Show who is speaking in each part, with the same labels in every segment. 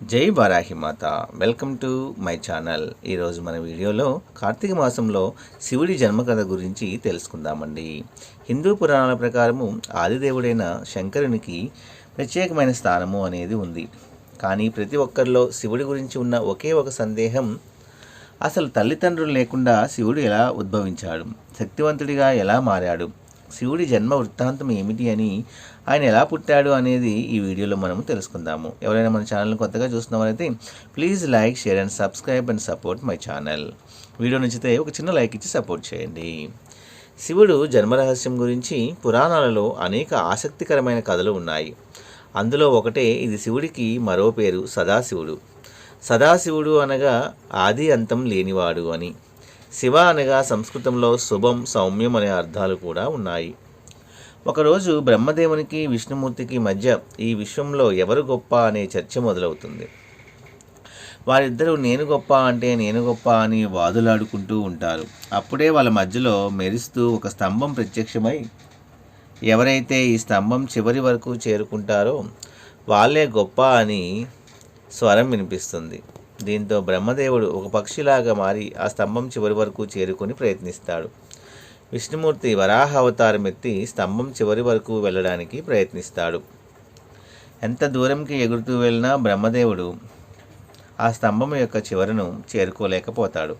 Speaker 1: జై వారాహి మాత. Welcome to my channel. ఈరోజు మన వీడియోలో కార్తీక మాసంలో శివుడి జన్మకథ గురించి తెలుసుకుందామండి. హిందూ పురాణాల ప్రకారము ఆదిదేవుడైన శంకరునికి ప్రత్యేకమైన స్థానము అనేది ఉంది. కానీ ప్రతి ఒక్కరిలో శివుడి గురించి ఉన్న ఒకే ఒక సందేహం అసలు తల్లిదండ్రులు లేకుండా శివుడు ఎలా ఉద్భవించాడు శక్తివంతుడిగా ఎలా మారాడు శివుడి జన్మ వృత్తాంతం ఏమిటి అని ఆయన ఎలా పుట్టాడు అనేది ఈ వీడియోలో మనం తెలుసుకుందాము. ఎవరైనా మన ఛానల్ని కొత్తగా చూస్తున్నవారైతే please like share and subscribe and support my channel. Video నచ్చితే ఒక చిన్న లైక్ ఇచ్చి సపోర్ట్ చేయండి. శివుడు జన్మరహస్యం గురించి పురాణాలలో అనేక ఆసక్తికరమైన కథలు ఉన్నాయి. అందులో ఒకటే ఇది శివుడికి మరో పేరు సదాశివుడు. సదాశివుడు అనగా ఆది అంతం లేనివాడు అని. శివ అనగా సంస్కృతంలో శుభం సౌమ్యం అనే అర్థాలు కూడా ఉన్నాయి. ఒకరోజు బ్రహ్మదేవునికి విష్ణుమూర్తికి మధ్య ఈ విశ్వంలో ఎవరు గొప్ప అనే చర్చ మొదలవుతుంది. వారిద్దరూ నేను గొప్ప అంటే నేను గొప్ప అని వాదులాడుకుంటూ ఉంటారు. అప్పుడే వాళ్ళ మధ్యలో మెరుస్తూ ఒక స్తంభం ప్రత్యక్షమై ఎవరైతే ఈ స్తంభం చివరి వరకు చేరుకుంటారో వాళ్ళే గొప్ప అని స్వరం వినిపిస్తుంది. దీంతో బ్రహ్మదేవుడు ఒక పక్షిలాగా మారి ఆ స్తంభం చివరి వరకు చేరుకొని ప్రయత్నిస్తాడు. విష్ణుమూర్తి వరాహ అవతారం ఎత్తి స్తంభం చివరి వరకు వెళ్ళడానికి ప్రయత్నిస్తాడు. ఎంత దూరంకి ఎగురుతూ వెళ్ళినా బ్రహ్మదేవుడు ఆ స్తంభం యొక్క చివరను చేరుకోలేకపోతాడు.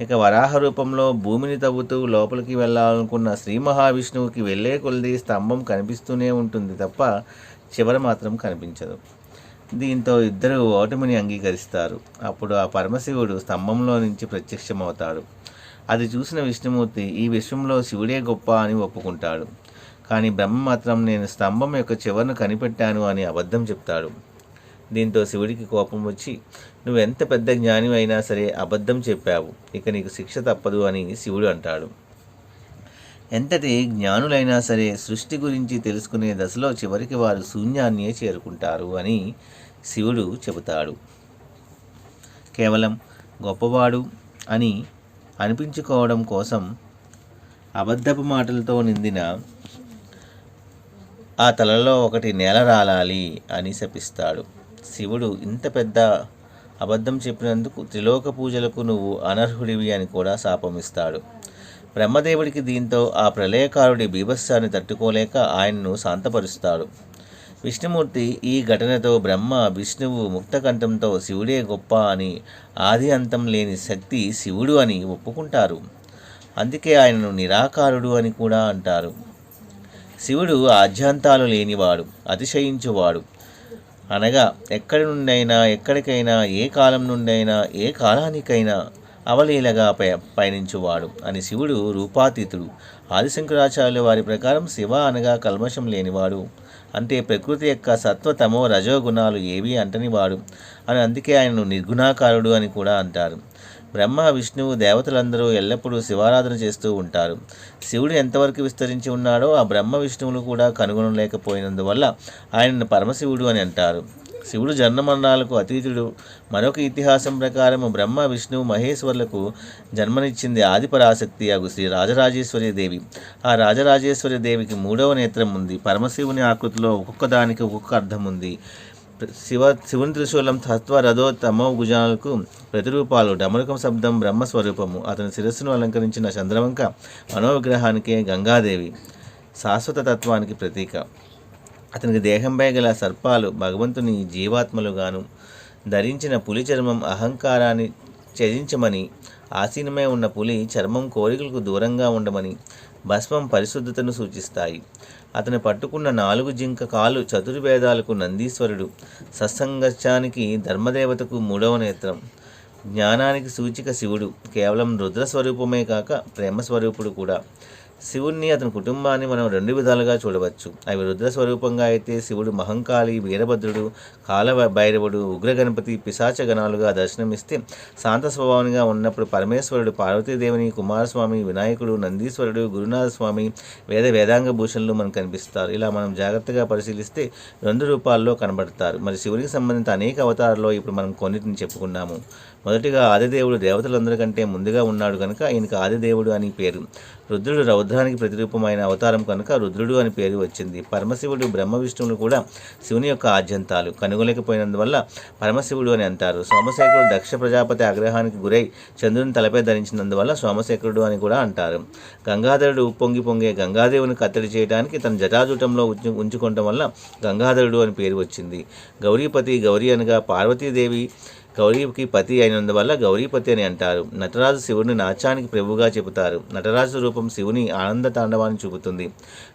Speaker 1: ఇక వరాహ రూపంలో భూమిని తవ్వుతూ లోపలికి వెళ్ళాలనుకున్న శ్రీ మహావిష్ణువుకి వెళ్ళే కొలది స్తంభం కనిపిస్తూనే ఉంటుంది తప్ప చివర మాత్రం కనిపించదు. దీంతో ఇద్దరు ఓటమిని అంగీకరిస్తారు. అప్పుడు ఆ పరమశివుడు స్తంభంలో నుంచి ప్రత్యక్షమవుతాడు. అది చూసిన విష్ణుమూర్తి ఈ విశ్వంలో శివుడే గొప్ప అని ఒప్పుకుంటాడు. కానీ బ్రహ్మ మాత్రం నేను స్తంభం యొక్క చివరను కనిపెట్టాను అని అబద్ధం చెప్తాడు. దీంతో శివుడికి కోపం వచ్చి నువ్వు ఎంత పెద్ద జ్ఞాని అయినా సరే అబద్ధం చెప్పావు. ఇక నీకు శిక్ష తప్పదు అని శివుడు అంటాడు. ఎంతటి జ్ఞానులైనా సరే సృష్టి గురించి తెలుసుకునే దశలో చివరికి వారు శూన్యాన్నే చేరుకుంటారు అని శివుడు చెబుతాడు. కేవలం గొప్పవాడు అని అనిపించుకోవడం కోసం అబద్ధపు మాటలతో నిందిన ఆ తలలో ఒకటి నేల రాలాలి అని శపిస్తాడు. శివుడు ఇంత పెద్ద అబద్ధం చెప్పినందుకు త్రిలోక పూజలకు నువ్వు అనర్హుడివి అని కూడా శాపమిస్తాడు బ్రహ్మదేవుడికి దీంతో ఆ ప్రళయకారుడి బీభత్సాన్ని తట్టుకోలేక ఆయన్ను శాంతపరుస్తాడు. విష్ణుమూర్తి ఈ ఘటనతో బ్రహ్మ విష్ణువు ముక్తకంఠంతో శివుడే గొప్ప అని ఆది అంతం లేని శక్తి శివుడు అని ఒప్పుకుంటారు. అందుకే ఆయనను నిరాకారుడు అని కూడా అంటారు. శివుడు ఆద్యాంతాలు లేనివాడు అతిశయించువాడు. అనగా ఎక్కడి నుండైనా ఎక్కడికైనా ఏ కాలం నుండైనా ఏ కాలానికైనా అవలీలగా పయ పయనించువాడు అని శివుడు రూపాతీతుడు. ఆదిశంకరాచార్యుల వారి ప్రకారం శివ అనగా కల్మషం లేనివాడు. అంటే ప్రకృతి యొక్క సత్వ తమో రజో గుణాలు ఏవి అంటనివాడు అని అందుకే ఆయనను నిర్గుణాకారుడు అని కూడా అంటారు. బ్రహ్మ విష్ణువు దేవతలందరూ ఎల్లప్పుడూ శివారాధన చేస్తూ ఉంటారు. శివుడు ఎంతవరకు విస్తరించి ఉన్నాడో ఆ బ్రహ్మ విష్ణువులు కూడా కనుగొనలేకపోయినందువల్ల ఆయనను పరమశివుడు అని అంటారు. శివుడు జన్మమరణాలకు అతీతుడు. మరొక ఇతిహాసం ప్రకారం బ్రహ్మ విష్ణువు మహేశ్వర్లకు జన్మనిచ్చింది ఆదిపరాశక్తి అగు శ్రీ రాజరాజేశ్వరి దేవి. ఆ రాజరాజేశ్వరి దేవికి మూడవ నేత్రం ఉంది. పరమశివుని ఆకృతిలో ఒక్కొక్క దానికి ఒక్కొక్క అర్థం ఉంది. శివ శివుని త్రిశూలం తత్వ రథో తమో భుజాలకు ప్రతిరూపాలు. డమరుకం శబ్దం బ్రహ్మస్వరూపము. అతని శిరస్సును అలంకరించిన చంద్రవంక మనోవిగ్రహానికే గంగాదేవి. శాశ్వత తత్వానికి ప్రతీక. అతనికి దేహంపై గల సర్పాలు భగవంతుని జీవాత్మలుగాను ధరించిన పులి చర్మం అహంకారాన్ని త్యజించమని ఆసీనమై ఉన్న పులి చర్మం కోరికలకు దూరంగా ఉండమని భస్మం పరిశుద్ధతను సూచిస్తాయి. అతను పట్టుకున్న నాలుగు జింక కాలు చతుర్వేదాలకు నందీశ్వరుడు సత్సంగత్యానికి ధర్మదేవతకు మూడవ నేత్రం. జ్ఞానానికి సూచిక శివుడు కేవలం రుద్ర స్వరూపమే కాక ప్రేమ స్వరూపుడు కూడా. శివుణ్ణి అతని కుటుంబాన్ని మనం రెండు విధాలుగా చూడవచ్చు. అవి రుద్ర స్వరూపంగా అయితే శివుడు మహంకాళి వీరభద్రుడు కాల భైరవుడు ఉగ్రగణపతి పిశాచగణాలుగా పిశాచ గణాలుగా దర్శనమిస్తే శాంత స్వభావంగా ఉన్నప్పుడు పరమేశ్వరుడు పార్వతీదేవిని కుమారస్వామి వినాయకుడు నందీశ్వరుడు గురునాథ స్వామి వేద వేదాంగ భూషణులు మనకు కనిపిస్తారు. ఇలా మనం జాగ్రత్తగా పరిశీలిస్తే రెండు రూపాల్లో కనబడతారు. మరి శివునికి సంబంధిత అనేక అవతారాల్లో ఇప్పుడు మనం కొన్నిటిని చెప్పుకున్నాము. మొదటిగా ఆదిదేవుడు దేవతలందరికంటే ముందుగా ఉన్నాడు కనుక ఈయనకి ఆదిదేవుడు అని పేరు. రుద్రుడు రౌద్రానికి ప్రతిరూపమైన అవతారం కనుక రుద్రుడు అని పేరు వచ్చింది. పరమశివుడు బ్రహ్మ విష్ణువులు కూడా శివుని యొక్క ఆద్యంతాలు. కనుగొలేకపోయినందువల్ల పరమశివుడు అని అంటారు. సోమశేఖరుడు దక్ష ప్రజాపతి ఆగ్రహానికి గురై చంద్రుని తలపై ధరించినందువల్ల సోమశేఖరుడు అని కూడా అంటారు. గంగాధరుడు ఉప్పొంగి పొంగే గంగాదేవుని కత్తడి చేయడానికి తన జటాజూటంలో ఉంచుకోవటం వల్ల గంగాధరుడు అని పేరు వచ్చింది. గౌరీపతి గౌరీ అనగా పార్వతీదేవి గౌరీకి పతి అయినందువల్ల గౌరీపతి అని అంటారు. నటరాజు శివుని నాట్యానికి ప్రభువుగా చెబుతారు. నటరాజు రూపం శివుని ఆనంద తాండవాన్ని చూపుతుంది.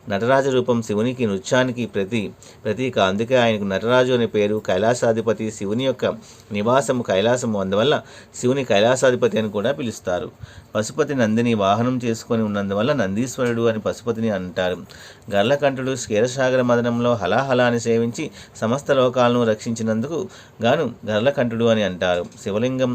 Speaker 1: నటరాజ రూపం శివునికి నృత్యానికి ప్రతి ప్రతీక. అందుకే ఆయనకు నటరాజు అనే పేరు కైలాసాధిపతి శివుని యొక్క నివాసము కైలాసము. అందువల్ల శివుని కైలాసాధిపతి అని కూడా పిలుస్తారు. పశుపతి నందిని వాహనం చేసుకొని ఉన్నందువల్ల నందీశ్వరుడు అని పశుపతిని అంటారు. గర్లకంఠుడు క్షీరసాగర మదనంలో హలాహలాన్ని సేవించి సమస్త లోకాలను రక్షించినందుకు గాను గర్లకంఠుడు అని అంటారు. శివలింగం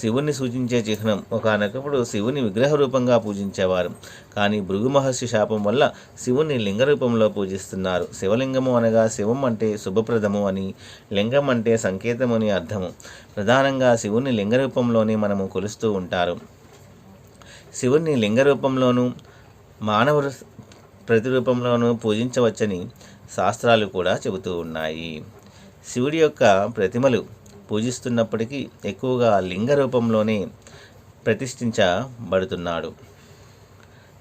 Speaker 1: శివుని సూచించే చిహ్నం. ఒకనకప్పుడు శివుని విగ్రహ రూపంగా పూజించేవారు. కానీ భృగు మహర్షి శాపం వల్ల శివుని లింగ రూపంలో పూజిస్తున్నారు. శివలింగము అనగా శివం అంటే శుభప్రదము అని లింగం అంటే సంకేతం అని అర్థము. ప్రధానంగా శివుని లింగ రూపంలోనే మనము కొలుస్తూ ఉంటారు. శివుని లింగ రూపంలోనూ మానవ ప్రతిరూపంలోనూ పూజించవచ్చని శాస్త్రాలు కూడా చెబుతూ ఉన్నాయి. శివుడి యొక్క ప్రతిమలు పూజిస్తున్నప్పటికీ ఎక్కువగా లింగ రూపంలోనే ప్రతిష్ఠించబడుతున్నాడు.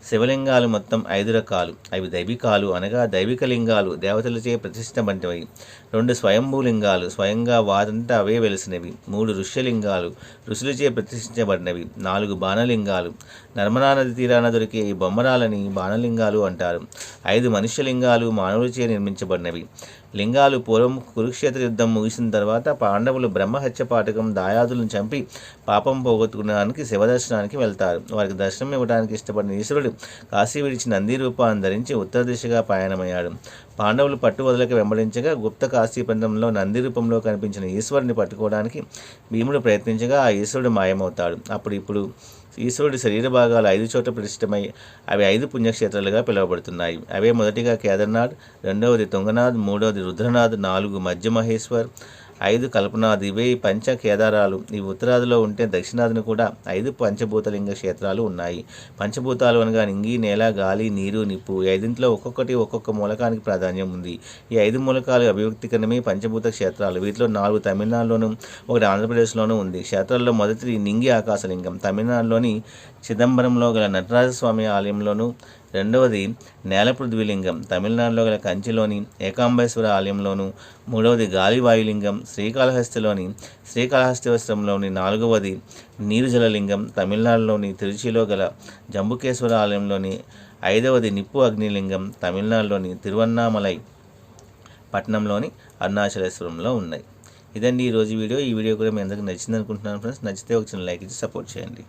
Speaker 1: శివలింగాలు మొత్తం ఐదు రకాలు. అవి దైవికాలు అనగా దైవిక లింగాలు దేవతలచే ప్రతిష్టమంటివి రెండు స్వయంభూలింగాలు స్వయంగా వారంతా అవే వెలిసినవి. మూడు ఋష్యలింగాలు ఋషులచే ప్రతిష్ఠించబడినవి. నాలుగు బాణలింగాలు. నర్మదా నది తీరాన దొరికే ఈ బొమ్మరాలని బాణలింగాలు అంటారు. ఐదు మనుష్యలింగాలు మానవులచే నిర్మించబడినవి. లింగాలు పూర్వం కురుక్షేత్ర యుద్ధం ముగిసిన తర్వాత పాండవులు బ్రహ్మహత్య పాఠకం దాయాదులను చంపి పాపం పోగొట్టుకునడానికి శివదర్శనానికి వెళ్తారు. వారికి దర్శనం ఇవ్వడానికి ఇష్టపడిన ఈశ్వరుడు కాశీ విడిచి నంది రూపాన్ని ధరించి ఉత్తర దిశగా పయనమయ్యాడు. పాండవులు పట్టు వదలక వెంబడించగా గుప్త కాశీ ప్రాంతంలో నంది రూపంలో కనిపించిన ఈశ్వరుని పట్టుకోవడానికి భీముడు ప్రయత్నించగా ఆ ఈశ్వరుడు మాయమవుతాడు. అప్పుడు ఇప్పుడు ఈశ్వరుడి శరీర భాగాలు ఐదు చోట్ల ప్రతిష్టమై అవి ఐదు పుణ్యక్షేత్రాలుగా పిలువబడుతున్నాయి. అవే మొదటిగా కేదార్నాథ్ రెండవది తుంగనాథ్ మూడవది రుద్రనాథ్ నాలుగు మధ్య మహేశ్వర్ ఐదు కల్పనాది ఇవే పంచ కేదారాలు ఈ ఉత్తరాదిలో ఉంటే దక్షిణాదిని కూడా ఐదు పంచభూతలింగ క్షేత్రాలు ఉన్నాయి. పంచభూతాలు అనగా నింగి నేల గాలి నీరు నిప్పు. ఈ ఐదింట్లో ఒక్కొక్కటి ఒక్కొక్క మూలకానికి ప్రాధాన్యం ఉంది. ఈ ఐదు మూలకాలు అభివ్యక్తికరమే పంచభూత క్షేత్రాలు. వీటిలో నాలుగు తమిళనాడులోను ఒకటి ఆంధ్రప్రదేశ్లోనూ ఉంది. క్షేత్రాల్లో మొదటిది నింగి ఆకాశలింగం. తమిళనాడులోని చిదంబరంలో గల నటరాజస్వామి ఆలయంలోను రెండవది నేలపృథ్వీలింగం. తమిళనాడులో గల కంచిలోని ఏకాంబేశ్వర ఆలయంలోను మూడవది గాలివాయులింగం శ్రీకాళహస్తిలోని శ్రీకాళహస్తివస్త్రంలోని నాలుగవది నీరుజలలింగం తమిళనాడులోని తిరుచిలో గల జంబుకేశ్వర ఆలయంలోని ఐదవది నిప్పు అగ్నిలింగం తమిళనాడులోని తిరువన్నామలై పట్టణంలోని అరుణాచలేశ్వరంలో ఉన్నాయి. ఇదండి ఈరోజు వీడియో. ఈ వీడియో కూడా మీ అందరికి నచ్చింది అనుకుంటున్నాను ఫ్రెండ్స్. నచ్చితే ఒక చిన్న లైక్ ఇచ్చి సపోర్ట్ చేయండి.